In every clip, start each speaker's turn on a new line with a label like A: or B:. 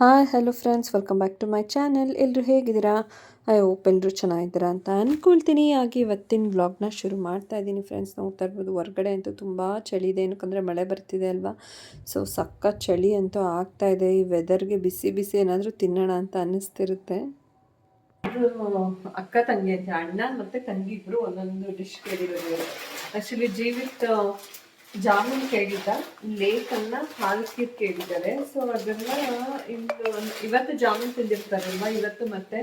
A: Hi hello friends welcome back to my channel ಎಲ್ಲರೂ ಹೇಗಿದ್ದೀರಾ? I hope ಎಲ್ಲರೂ ಚೆನ್ನಾಗಿದ್ದೀರಾ ಅಂತ ಅಂದ್ಕೊಳ್ತೀನಿ ಹಾಗೆ ಇವತ್ತಿನ ವ್ಲಾಗ್ನ ಶುರು ಮಾಡ್ತಾ ಇದ್ದೀನಿ ಫ್ರೆಂಡ್ಸ್ ನೋಡ್ತಾ ಇರ್ಬೋದು, ಹೊರಗಡೆ ಅಂತೂ ತುಂಬ ಚಳಿ ಇದೆ. ಏನಕ್ಕಂದರೆ ಮಳೆ ಬರ್ತಿದೆ ಅಲ್ವಾ? ಸೊ ಸಕ್ಕ ಚಳಿ ಅಂತೂ ಆಗ್ತಾ ಇದೆ. ಈ ವೆದರ್ಗೆ ಬಿಸಿ ಬಿಸಿ ಏನಾದರೂ ತಿನ್ನೋಣ ಅಂತ ಅನ್ನಿಸ್ತಿರುತ್ತೆ. ಅಕ್ಕ, ತಂಗಿ ಅಂತ ಅಣ್ಣ ಮತ್ತು ತಂಗಿ ಇಬ್ಬರು ಒಂದೊಂದು ಡಿಶ್ ಕೇಳಿರೋದು. ಆ್ಯಕ್ಚುಲಿ ಜೀವಿತ್ ಜಾಮೂನ್ ಕೇಳಿದ್ದ, ಲೇಕನ್ನ ಹಾಲು ಖೀರ್ ಕೇಳಿದ್ದಾರೆ. ಸೊ ಅದನ್ನ ಇಂದು ಇವತ್ತು ಜಾಮೂನ್ ತಿಂದಿರ್ತಾರಲ್ವ? ಇವತ್ತು ಮತ್ತೆ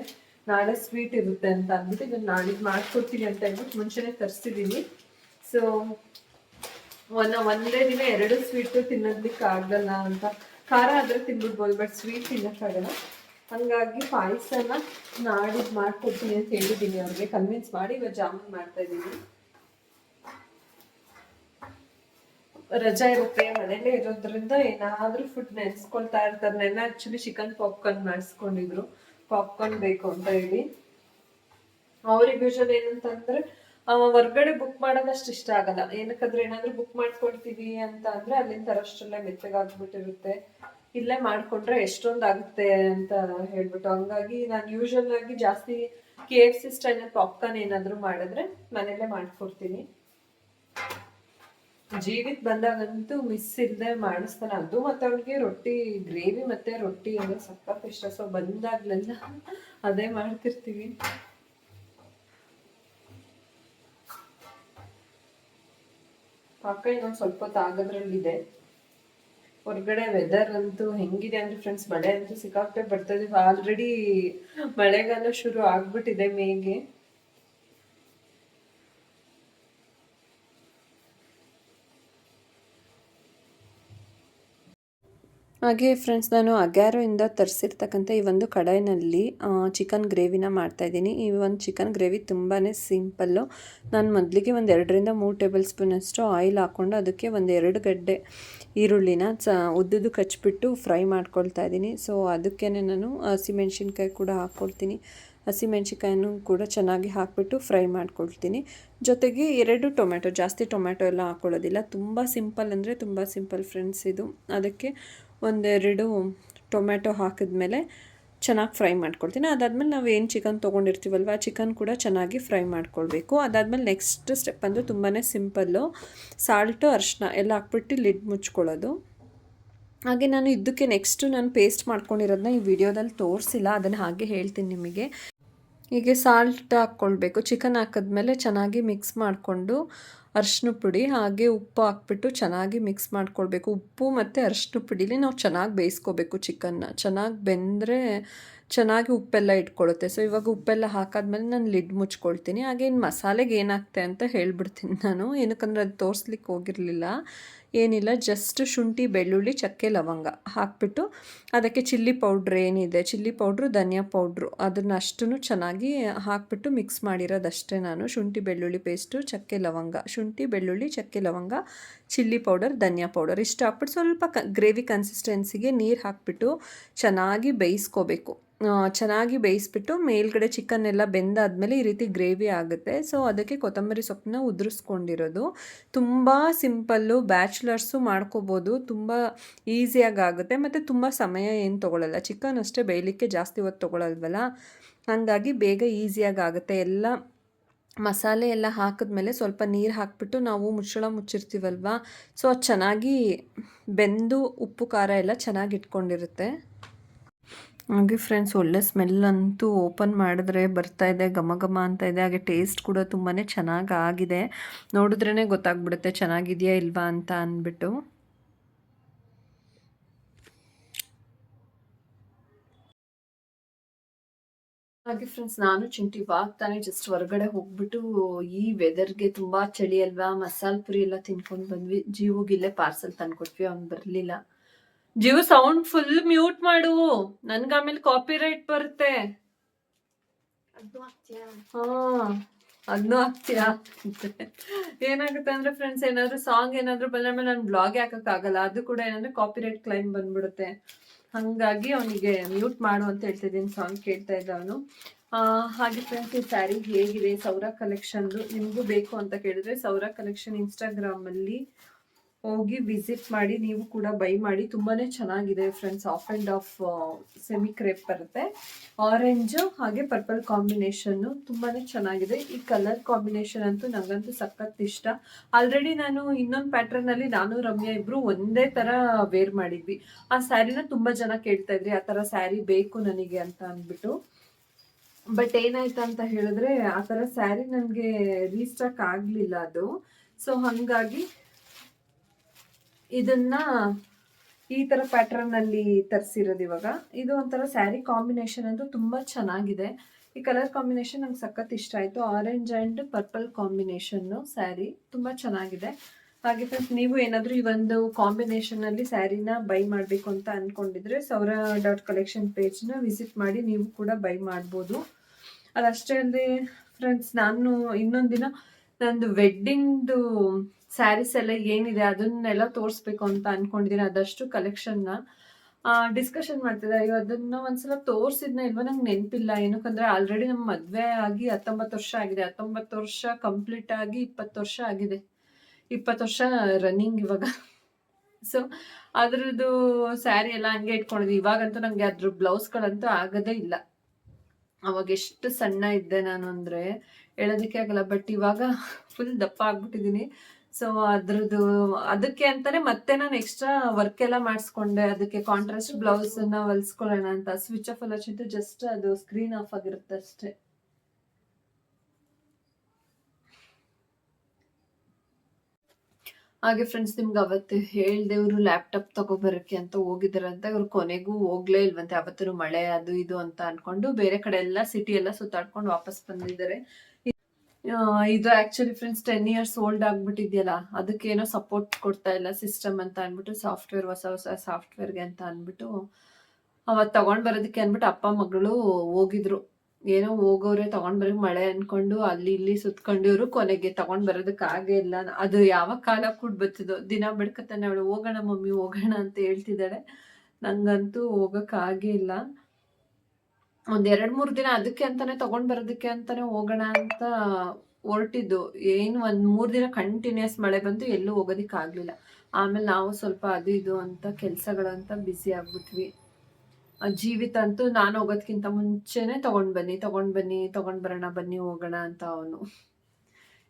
A: ನಾಳೆ ಸ್ವೀಟ್ ಇರುತ್ತೆ ಅಂತ ಅಂದ್ಬಿಟ್ಟು ಇದನ್ನ ನಾಳೆ ಮಾಡ್ಕೊಡ್ತೀನಿ ಅಂತ ಹೇಳ್ಬಿಟ್ಟು ಮುಂಚೆನೆ ತರಿಸಿದ್ದೀನಿ ಸೊ ಒಂದ, ಒಂದೇ ದಿನ ಎರಡು ಸ್ವೀಟ್ ತಿನ್ನೋದಕ್ಕೆ ಆಗಲ್ಲ ಅಂತ. ಖಾರ ಆದ್ರೆ ತಿನ್ಬಿಡ್ಬೋದು ಬಟ್ ಸ್ವೀಟ್ ತಿನ್ನಕ್ಕಾಗಲ್ಲ ಹಂಗಾಗಿ ಪಾಯಸನ ನಾಡಿದ್ದು ಮಾಡ್ಕೊಡ್ತೀನಿ ಅಂತ ಹೇಳಿದ್ದೀನಿ ಅವ್ರಿಗೆ. ಕನ್ವಿನ್ಸ್ ಮಾಡಿ ಇವಾಗ ಜಾಮೂನ್ ಮಾಡ್ತಾ ಇದ್ದೀನಿ ರಜಾ ಇರುತ್ತೆ ಮನೇಲೆ ಇರೋದ್ರಿಂದ ಏನಾದ್ರೂ ಫುಡ್ ನೆನ್ಸ್ಕೊಳ್ತಾ ಇರ್ತಾರೆ ನೆನ್ನ ಆಕ್ಚುಲಿ ಚಿಕನ್ ಪಾಪ್ಕಾರ್ನ್ ಮಾಡಿಸ್ಕೊಂಡಿದ್ರು. ಪಾಪ್ಕಾರ್ನ್ ಬೇಕು ಅಂತ ಹೇಳಿ. ಅವ್ರಿಗೆ ಯೂಶಲ್ ಏನಂತಂದ್ರೆ ಹೊರ್ಗಡೆ ಬುಕ್ ಮಾಡೋದಷ್ಟು ಇಷ್ಟ ಆಗಲ್ಲ. ಏನಕ್ಕಂದ್ರೆ ಏನಾದ್ರೂ ಬುಕ್ ಮಾಡ್ಕೊಳ್ತೀವಿ ಅಂತ ಅಂದ್ರೆ ಅಲ್ಲಿಂದ ತರಷ್ಟರಲ್ಲೇ ಮೆತ್ತಗಾಗ್ಬಿಟ್ಟಿರುತ್ತೆ ಇಲ್ಲೇ ಮಾಡ್ಕೊಂಡ್ರೆ ಎಷ್ಟೊಂದು ಆಗುತ್ತೆ ಅಂತ ಹೇಳ್ಬಿಟ್ಟು. ಹಂಗಾಗಿ ನಾನು ಯೂಶಲ್ ಆಗಿ ಜಾಸ್ತಿ K F C style popcorn ಏನಾದ್ರು ಮಾಡಿದ್ರೆ ಮನೇಲೆ ಮಾಡ್ಕೊಡ್ತೀನಿ. ಜೀವಿತ್ ಬಂದಾಗಂತೂ ಮಿಸ್ ಇಲ್ಲದೆ ಮಾಡಿಸ್ತಾನೆ. ಅದು ಮತ್ತೆ ಅವ್ಳಿಗೆ ರೊಟ್ಟಿ ಗ್ರೇವಿ ಮತ್ತೆ ರೊಟ್ಟಿ ಅಂದ್ರೆ ಸಖತ್ ಇಷ್ಟ. ಸೊ ಬಂದಾಗ್ಲೆಲ್ಲ ಅದೇ ಮಾಡ್ತಿರ್ತೀವಿ. ಪಾಕ ಇನ್ನೊಂದು ಸ್ವಲ್ಪ ಹೊತ್ತು ಆಗೋದ್ರಲ್ಲಿದೆ. ಹೊರಗಡೆ ವೆದರ್ ಅಂತೂ ಹೆಂಗಿದೆ ಅಂದ್ರೆ ಫ್ರೆಂಡ್ಸ್ ಮಳೆ ಅಂತೂ ಸಿಕ್ಕಾಪಟ್ಟೆ ಬರ್ತದೆ ಆಲ್ರೆಡಿ ಮಳೆಗಾಲ ಶುರು ಆಗ್ಬಿಟ್ಟಿದೆ ಮೇಗೆ. ಹಾಗೆ ಫ್ರೆಂಡ್ಸ್ ನಾನು ಅಗ್ಯಾರೋಯಿಂದ ತರಿಸಿರ್ತಕ್ಕಂಥ ಈ ಒಂದು ಕಡಾಯಿನಲ್ಲಿ ಚಿಕನ್ ಗ್ರೇವಿನ ಮಾಡ್ತಾಯಿದ್ದೀನಿ ಈ ಒಂದು ಚಿಕನ್ ಗ್ರೇವಿ ತುಂಬಾ ಸಿಂಪಲ್ಲು ನಾನು ಮೊದಲಿಗೆ ಒಂದು ಎರಡರಿಂದ ಮೂರು ಟೇಬಲ್ ಸ್ಪೂನಷ್ಟು ಆಯಿಲ್ ಹಾಕ್ಕೊಂಡು ಅದಕ್ಕೆ ಒಂದು ಎರಡು ಗಡ್ಡೆ ಈರುಳ್ಳಿನ ಚ ಉದ್ದುದು ಕಚ್ಬಿಟ್ಟು ಫ್ರೈ ಮಾಡ್ಕೊಳ್ತಾ ಇದ್ದೀನಿ. ಸೊ ಅದಕ್ಕೇ ನಾನು ಹಸಿಮೆಣ್ಸಿನ್ಕಾಯಿ ಕೂಡ ಹಾಕ್ಕೊಳ್ತೀನಿ ಹಸಿಮೆಣ್ಸಿಕಾಯನ್ನು ಕೂಡ ಚೆನ್ನಾಗಿ ಹಾಕಿಬಿಟ್ಟು ಫ್ರೈ ಮಾಡ್ಕೊಳ್ತೀನಿ. ಜೊತೆಗೆ ಎರಡು ಟೊಮೆಟೊ ಜಾಸ್ತಿ ಟೊಮೆಟೊ ಎಲ್ಲ ಹಾಕ್ಕೊಳ್ಳೋದಿಲ್ಲ ತುಂಬ ಸಿಂಪಲ್ ಅಂದರೆ ತುಂಬ ಸಿಂಪಲ್ ಫ್ರೆಂಡ್ಸ್ ಇದು. ಅದಕ್ಕೆ ಒಂದೆರಡು ಟೊಮೆಟೊ ಹಾಕಿದ್ಮೇಲೆ ಚೆನ್ನಾಗಿ ಫ್ರೈ ಮಾಡ್ಕೊಳ್ತೀನಿ. ಅದಾದಮೇಲೆ ನಾವು ಏನು ಚಿಕನ್ ತೊಗೊಂಡಿರ್ತೀವಲ್ವ, ಚಿಕನ್ ಕೂಡ ಚೆನ್ನಾಗಿ ಫ್ರೈ ಮಾಡ್ಕೊಳ್ಬೇಕು. ಅದಾದಮೇಲೆ ನೆಕ್ಸ್ಟ್ ಸ್ಟೆಪ್ ಅಂದರೆ ತುಂಬಾ ಸಿಂಪಲ್ಲು ಸಾಲ್ಟು, ಅರಿಶಿನ ಎಲ್ಲ ಹಾಕ್ಬಿಟ್ಟು ಲಿಡ್ ಮುಚ್ಕೊಳ್ಳೋದು. ಹಾಗೆ ನಾನು ಇದಕ್ಕೆ ನೆಕ್ಸ್ಟು ನಾನು ಪೇಸ್ಟ್ ಮಾಡ್ಕೊಂಡಿರೋದನ್ನ ಈ ವಿಡಿಯೋದಲ್ಲಿ ತೋರಿಸಿಲ್ಲ, ಅದನ್ನು ಹಾಗೆ ಹೇಳ್ತೀನಿ ನಿಮಗೆ. ಹೀಗೆ ಸಾಲ್ಟ್ ಹಾಕ್ಕೊಳ್ಬೇಕು. ಚಿಕನ್ ಹಾಕಿದ್ಮೇಲೆ ಚೆನ್ನಾಗಿ ಮಿಕ್ಸ್ ಮಾಡಿಕೊಂಡು ಅರ್ಶಿನ ಪುಡಿ, ಹಾಗೆ ಉಪ್ಪು ಹಾಕ್ಬಿಟ್ಟು ಚೆನ್ನಾಗಿ ಮಿಕ್ಸ್ ಮಾಡ್ಕೊಳ್ಬೇಕು. ಉಪ್ಪು ಮತ್ತು ಅರಿಶಿನ ಪುಡಿಲಿ ನಾವು ಚೆನ್ನಾಗಿ ಬೇಯಿಸ್ಕೋಬೇಕು ಚಿಕನ್ನ. ಚೆನ್ನಾಗಿ ಬೆಂದರೆ ಚೆನ್ನಾಗಿ ಉಪ್ಪೆಲ್ಲ ಇಟ್ಕೊಳುತ್ತೆ. ಸೊ ಇವಾಗ ಉಪ್ಪೆಲ್ಲ ಹಾಕಾದ್ಮೇಲೆ ನಾನು ಲಿಡ್ ಮುಚ್ಕೊಳ್ತೀನಿ. ಹಾಗೆ ಇನ್ನು ಮಸಾಲೆಗೆ ಏನಾಗ್ತೆ ಅಂತ ಹೇಳ್ಬಿಡ್ತೀನಿ ನಾನು. ಏನಕ್ಕಂದ್ರೆ ಅದು ತೋರಿಸ್ಲಿಕ್ಕೆ ಹೋಗಿರಲಿಲ್ಲ. ಏನಿಲ್ಲ ಜಸ್ಟ್ ಶುಂಠಿ, ಬೆಳ್ಳುಳ್ಳಿ, ಚಕ್ಕೆ, ಲವಂಗ ಹಾಕ್ಬಿಟ್ಟು ಅದಕ್ಕೆ ಚಿಲ್ಲಿ ಪೌಡ್ರ್ ಏನಿದೆ ಚಿಲ್ಲಿ ಪೌಡ್ರು ಧನಿಯಾ ಪೌಡ್ರು ಅದನ್ನು ಅಷ್ಟೂ ಚೆನ್ನಾಗಿ ಹಾಕ್ಬಿಟ್ಟು ಮಿಕ್ಸ್ ಮಾಡಿರೋದಷ್ಟೇ ನಾನು. ಶುಂಠಿ, ಬೆಳ್ಳುಳ್ಳಿ ಪೇಸ್ಟು ಚಕ್ಕೆ, ಲವಂಗ, ಶುಂಠಿ, ಬೆಳ್ಳುಳ್ಳಿ, ಚಕ್ಕೆ, ಲವಂಗ ಚಿಲ್ಲಿ ಪೌಡರ್ ಧನಿಯಾ ಪೌಡರ್ ಇಷ್ಟು ಹಾಕ್ಬಿಟ್ಟು ಸ್ವಲ್ಪ ಕ ಗ್ರೇವಿ ಕನ್ಸಿಸ್ಟೆನ್ಸಿಗೆ ನೀರು ಹಾಕ್ಬಿಟ್ಟು ಚೆನ್ನಾಗಿ ಬೇಯಿಸ್ಕೋಬೇಕು. ಚೆನ್ನಾಗಿ ಬೇಯಿಸ್ಬಿಟ್ಟು ಮೇಲ್ಗಡೆ ಚಿಕನ್ ಎಲ್ಲ ಬೆಂದಾದಮೇಲೆ ಈ ರೀತಿ ಗ್ರೇವಿ ಆಗುತ್ತೆ. ಸೊ ಅದಕ್ಕೆ ಕೊತ್ತಂಬರಿ ಸೊಪ್ಪನ್ನ ಉದುರಿಸ್ಕೊಂಡಿರೋದು. ತುಂಬ ಸಿಂಪಲ್ಲು ಬ್ಯಾಚುಲರ್ಸು ಮಾಡ್ಕೋಬೋದು. ತುಂಬ ಈಸಿಯಾಗಿ ಆಗುತ್ತೆ ಮತ್ತು ತುಂಬ ಸಮಯ ಏನು ತೊಗೊಳ್ಳಲ್ಲ ಚಿಕನ್ ಅಷ್ಟೇ ಬೇಯಲಿಕ್ಕೆ ಜಾಸ್ತಿ ಹೊತ್ತು ತೊಗೊಳಲ್ವಲ್ಲ? ಹಾಗಾಗಿ ಬೇಗ ಈಸಿಯಾಗಿ ಆಗುತ್ತೆ ಎಲ್ಲ ಮಸಾಲೆ ಎಲ್ಲ ಹಾಕಿದ್ಮೇಲೆ ಸ್ವಲ್ಪ ನೀರು ಹಾಕಿಬಿಟ್ಟು ನಾವು ಮುಚ್ಚಳ ಮುಚ್ಚಿರ್ತೀವಲ್ವ? ಸೊ, ಅದು ಚೆನ್ನಾಗಿ ಬೆಂದು ಉಪ್ಪು ಖಾರ ಎಲ್ಲ ಚೆನ್ನಾಗಿ ಇಟ್ಕೊಂಡಿರುತ್ತೆ. ಹಾಗೆ ಫ್ರೆಂಡ್ಸ್ ಒಳ್ಳೆ ಸ್ಮೆಲ್ ಅಂತೂ ಓಪನ್ ಮಾಡಿದ್ರೆ ಬರ್ತಾ ಇದೆ, ಘಮ ಘಮ ಅಂತ ಇದೆ. ಹಾಗೆ ಟೇಸ್ಟ್ ಕೂಡ ತುಂಬಾ ಚೆನ್ನಾಗಿ ಆಗಿದೆ. ನೋಡಿದ್ರೇ ಗೊತ್ತಾಗ್ಬಿಡುತ್ತೆ, ಚೆನ್ನಾಗಿದೆಯಾ ಇಲ್ವಾ ಅಂತ ಅಂದ್ಬಿಟ್ಟು. ಹಾಗೆ ಫ್ರೆಂಡ್ಸ್ ನಾನು ಚಿಂಟಿ ಇವಾಗ ಜಸ್ಟ್ ಹೊರಗಡೆ ಹೋಗ್ಬಿಟ್ಟು ಈ ವೆದರ್ಗೆ ತುಂಬಾ ಚಳಿ ಅಲ್ವಾ, ಮಸಾಲ ಪುರಿ ಎಲ್ಲ ತಿನ್ಕೊಂಡು ಬಂದ್ವಿ. ಜೀವಗಿಲ್ಲೇ ಪಾರ್ಸಲ್ ತಂದ್ಕೊಟ್ವಿ, ಅವ್ನು ಬರಲಿಲ್ಲ. ಜೀವ ಸೌಂಡ್ ಫುಲ್ ಮ್ಯೂಟ್ ಮಾಡು. ನನ್ಗ ಆಮೇಲೆ ಕಾಪಿ ರೈಟ್ ಬರುತ್ತೆ ಹಾ ಅದನ್ನು ಹಾಕ್ತೀಯಾ. ಏನಾಗುತ್ತೆ ಅಂದ್ರೆ ಫ್ರೆಂಡ್ಸ್ ಏನಾದ್ರು ಸಾಂಗ್ ಏನಾದ್ರು ಬಂದ್ರೆ ಮೇಲೆ ನಾನು ಬ್ಲಾಗ್ ಹಾಕಕ್ ಆಗಲ್ಲ. ಅದು ಕೂಡ ಏನಂದ್ರೆ ಕಾಪಿ ರೈಟ್ ಕ್ಲೈಮ್ ಬಂದ್ಬಿಡುತ್ತೆ. ಹಂಗಾಗಿ ಅವನಿಗೆ ಮ್ಯೂಟ್ ಮಾಡು ಅಂತ ಹೇಳ್ತಿದ್ದೀನಿ ಸಾಂಗ್ ಕೇಳ್ತಾ ಇದ್ದ ಅವನು. ಹಾಗೆ ಫ್ರೆಂಡ್ಸ್ ಈ ಸ್ಯಾರಿ ಹೇಗಿದೆ? ಸೌರ ಕಲೆಕ್ಷನ್ದು ನಿಮಗೂ ಬೇಕು ಅಂತ ಕೇಳಿದ್ರೆ ಸೌರ ಕಲೆಕ್ಷನ್ ಇನ್ಸ್ಟಾಗ್ರಾಮ್ ಅಲ್ಲಿ ಹೋಗಿ ವಿಸಿಟ್ ಮಾಡಿ, ನೀವು ಕೂಡ ಬೈ ಮಾಡಿ ತುಂಬಾ ಚೆನ್ನಾಗಿದೆ friends. Half and half semi crepe ಬರುತ್ತೆ. ಆರೆಂಜು ಹಾಗೆ ಪರ್ಪಲ್ ಕಾಂಬಿನೇಷನ್ನು ತುಂಬಾ ಚೆನ್ನಾಗಿದೆ. ಈ ಕಲರ್ ಕಾಂಬಿನೇಷನ್ ಅಂತೂ ನನಗಂತೂ ಸಖತ್ ಇಷ್ಟ. ಆಲ್ರೆಡಿ ನಾನು ಇನ್ನೊಂದು ಪ್ಯಾಟ್ರನ್ನಲ್ಲಿ ನಾನು, ರಮ್ಯಾ ಇಬ್ಬರು ಒಂದೇ ಥರ ವೇರ್ ಮಾಡಿದ್ವಿ. ಆ ಸ್ಯಾರಿನ ತುಂಬ ಜನ ಕೇಳ್ತಾ ಇದ್ರಿ, ಆ ಥರ ಸ್ಯಾರಿ ಬೇಕು ನನಗೆ ಅಂತ ಅಂದ್ಬಿಟ್ಟು. ಬಟ್ ಏನಾಯ್ತು ಅಂತ ಹೇಳಿದ್ರೆ, ಆ ಥರ ಸ್ಯಾರಿ ನನಗೆ ರೀಸ್ಟಾಕ್ ಆಗಲಿಲ್ಲ ಅದು. ಸೊ ಹಂಗಾಗಿ ಇದನ್ನ ಈ ತರ ಪ್ಯಾಟರ್ನ್ ಅಲ್ಲಿ ತರಿಸಿರೋದು ಇವಾಗ. ಇದು ಒಂಥರ ಸ್ಯಾರಿ ಕಾಂಬಿನೇಷನ್ ಅಂತೂ ತುಂಬಾ ಚೆನ್ನಾಗಿದೆ. ಈ ಕಲರ್ ಕಾಂಬಿನೇಷನ್ ನಂಗೆ ಸಖತ್ ಇಷ್ಟ ಆಯ್ತು. Orange and purple combination sari ತುಂಬಾ ಚೆನ್ನಾಗಿದೆ. ಹಾಗೆ ಫ್ರೆಂಡ್ಸ್ ನೀವು ಏನಾದರೂ ಈ ಒಂದು ಕಾಂಬಿನೇಷನ್ ಅಲ್ಲಿ ಸ್ಯಾರಿನ ಬೈ ಮಾಡಬೇಕು ಅಂತ ಅನ್ಕೊಂಡಿದ್ರೆ ಸೌರ ಡಾಟ್ ಕಲೆಕ್ಷನ್ ಪೇಜ್ನ ವಿಸಿಟ್ ಮಾಡಿ ನೀವು ಕೂಡ ಬೈ ಮಾಡ್ಬೋದು. ಅದಷ್ಟೇ ಅಲ್ಲದೆ ಫ್ರೆಂಡ್ಸ್ ನಾನು ಇನ್ನೊಂದು ದಿನ ನಂದು ವೆಡ್ಡಿಂಗ್ದು ಸ್ಯಾರೀಸ್ ಎಲ್ಲ ಏನಿದೆ ಅದನ್ನೆಲ್ಲ ತೋರಿಸ್ಬೇಕು ಅಂತ ಅನ್ಕೊಂಡಿದ್ದೀನಿ ಅದಷ್ಟು ಕಲೆಕ್ಷನ್ನ ಡಿಸ್ಕಷನ್ ಮಾಡ್ತಿದ್ದೆ ಅಯ್ಯೋ, ಅದನ್ನ ಒಂದ್ಸಲ ತೋರಿಸಿದ್ನ ಇಲ್ವಾ ನಂಗೆ ನೆನಪಿಲ್ಲ. ಏನಕ್ಕಂದ್ರೆ ಆಲ್ರೆಡಿ ನಮ್ಮ ಮದುವೆ ಆಗಿ ಹತ್ತೊಂಬತ್ತು ವರ್ಷ ಆಗಿದೆ. ಹತ್ತೊಂಬತ್ತು ವರ್ಷ ಕಂಪ್ಲೀಟ್ ಆಗಿ ಇಪ್ಪತ್ತು ವರ್ಷ ಆಗಿದೆ. ಇಪ್ಪತ್ತು ವರ್ಷ ರನ್ನಿಂಗ್ ಇವಾಗ. ಸೊ ಅದ್ರದ್ದು ಸ್ಯಾರಿ ಎಲ್ಲ ಹಂಗೆ ಇಟ್ಕೊಂಡಿದ್ವಿ. ಇವಾಗಂತೂ ನಂಗೆ ಅದ್ರ ಬ್ಲೌಸ್ಗಳಂತೂ ಆಗೋದೇ ಇಲ್ಲ. ಅವಾಗ ಎಷ್ಟು ಸಣ್ಣ ಇದ್ದೆ ನಾನು ಅಂದ್ರೆ ಹೇಳೋದಕ್ಕೆ ಆಗಲ್ಲ ಬಟ್ ಇವಾಗ ಫುಲ್ ದಪ್ಪ ಆಗ್ಬಿಟ್ಟಿದೀನಿ. ಸೊ ಅದ್ರದ್ದು, ಅದಕ್ಕೆ ಅಂತಾನೆ ಮತ್ತೆ ನಾನು ಎಕ್ಸ್ಟ್ರಾ ವರ್ಕ್ ಎಲ್ಲ ಮಾಡಿಸ್ಕೊಂಡೆ. ಅದಕ್ಕೆ ಕಾಂಟ್ರಾಸ್ಟ್ ಬ್ಲೌಸನ್ನ ಹೊಲಿಸ್ಕೊಳ್ಳೋಣ ಅಂತ ಸ್ವಿಚ್ ಆಫ್ ಎಲ್ಲ ಚಿಂತು ಜಸ್ಟ್ ಅದು ಸ್ಕ್ರೀನ್ ಆಫ್ ಆಗಿರುತ್ತೆ ಅಷ್ಟೇ. ಹಾಗೆ ಫ್ರೆಂಡ್ಸ್ ನಿಮ್ಗೆ ಅವತ್ತು ಹೇಳ್ದೆ ಇವರು ಲ್ಯಾಪ್ಟಾಪ್ ತಗೋಬರಕ್ಕೆ ಅಂತ ಹೋಗಿದ್ದಾರಂತೆ. ಇವ್ರು ಕೊನೆಗೂ ಹೋಗ್ಲೇ ಇಲ್ವಂತೆ. ಅವತ್ತೂ ಮಳೆ ಅದು ಇದು ಅಂತ ಅನ್ಕೊಂಡು ಬೇರೆ ಕಡೆ ಎಲ್ಲ ಸಿಟಿ ಎಲ್ಲ ಸುತ್ತಾಡ್ಕೊಂಡು ವಾಪಸ್ ಬಂದಿದ್ದಾರೆ. ಇದು actually friends ten years old ಆಗ್ಬಿಟ್ಟಿದ್ಯಲ್ಲ ಅದಕ್ಕೆ ಏನೋ ಸಪೋರ್ಟ್ ಕೊಡ್ತಾ ಇಲ್ಲ ಸಿಸ್ಟಮ್ ಅಂತ ಅನ್ಬಿಟ್ಟು ಸಾಫ್ಟ್ವೇರ್ ಹೊಸ ಹೊಸ ಸಾಫ್ಟ್ವೇರ್ಗೆ ಅಂತ ಅನ್ಬಿಟ್ಟು. ಅವತ್ತು ತಗೊಂಡ್ ಬರೋದಕ್ಕೆ ಅನ್ಬಿಟ್ಟು ಅಪ್ಪ ಮಗಳು ಹೋಗಿದ್ರು. ಏನೋ ಹೋಗೋರೆ ತಗೊಂಡ್ ಬರೋಕ್ ಮಳೆ ಅನ್ಕೊಂಡು ಅಲ್ಲಿ ಇಲ್ಲಿ ಸುತ್ಕೊಂಡು ಇವ್ರು ಕೊನೆಗೆ ತಗೊಂಡ್ ಬರೋದಕ್ಕೆ ಆಗೇ ಇಲ್ಲ. ಅದು ಯಾವ ಕಾಲ ಕೂಡ ಬರ್ತದೋ ದಿನ ಬಿಡ್ಕತಾನೆ ಅವಳು, ಹೋಗೋಣ ಮಮ್ಮಿ, ಹೋಗೋಣ ಅಂತ ಹೇಳ್ತಿದ್ದಾಳೆ ನಂಗಂತೂ ಹೋಗಕ್ ಆಗೇ ಇಲ್ಲ. ಒಂದ್ ಎರಡ್ ಮೂರ್ ದಿನ ಅದಕ್ಕೆ ಅಂತಾನೆ ತಗೊಂಡ್ ಬರೋದಕ್ಕೆ ಅಂತಾನೆ ಹೋಗೋಣ ಅಂತ ಹೊರಟಿದ್ದು. ಏನು ಒಂದ್ ಮೂರ್ ದಿನ ಕಂಟಿನ್ಯೂಸ್ ಮಳೆ ಬಂತು, ಎಲ್ಲೂ ಹೋಗೋದಿಕ್ ಆಗ್ಲಿಲ್ಲ. ಆಮೇಲೆ ನಾವು ಸ್ವಲ್ಪ ಅದು ಇದು ಅಂತ, ಕೆಲ್ಸಗಳಂತ ಬ್ಯುಸಿ ಆಗ್ಬಿಟ್ವಿ. ಜೀವಿತ ಅಂತೂ ನಾನು ಹೋಗೋದ್ಕಿಂತ ಮುಂಚೆನೆ ತಗೊಂಡ್ ಬನ್ನಿ ತಗೊಂಡ್ ಬನ್ನಿ, ತಗೊಂಡ್ ಬರೋಣ, ಬನ್ನಿ, ಹೋಗೋಣ ಅಂತ ಅವನು.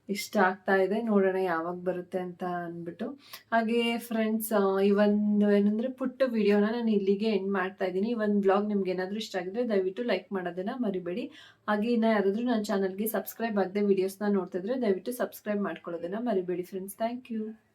A: ಇಷ್ಟ ಆಗ್ತಾ ಇದೆ, ನೋಡೋಣ ಯಾವಾಗ ಬರುತ್ತೆ ಅಂತ ಅಂದ್ಬಿಟ್ಟು. ಹಾಗೆ ಫ್ರೆಂಡ್ಸ್ ಈ ಒಂದು ಏನಂದ್ರೆ ಪುಟ್ಟ ವಿಡಿಯೋನ ನಾನು ಇಲ್ಲಿಗೆ ಎಂಡ್ ಮಾಡ್ತಾ ಇದ್ದೀನಿ. ಒಂದು ಬ್ಲಾಗ್ ನಿಮ್ಗೆ ಏನಾದರೂ ಇಷ್ಟ ಆಗಿದ್ರೆ ದಯವಿಟ್ಟು ಲೈಕ್ ಮಾಡೋದನ್ನ ಮರಿಬೇಡಿ. ಹಾಗೆ ಇನ್ನ ಯಾರಾದರೂ ನನ್ನ ಚಾನಲ್ಗೆ ಸಬ್ಸ್ಕ್ರೈಬ್ ಆಗದೆ ವಿಡಿಯೋಸ್ನ ನೋಡ್ತಿದ್ರೆ ದಯವಿಟ್ಟು ಸಬ್ಸ್ಕ್ರೈಬ್ ಮಾಡ್ಕೊಳ್ಳೋದನ್ನ ಮರಿಬೇಡಿ ಫ್ರೆಂಡ್ಸ್ ಥ್ಯಾಂಕ್ ಯು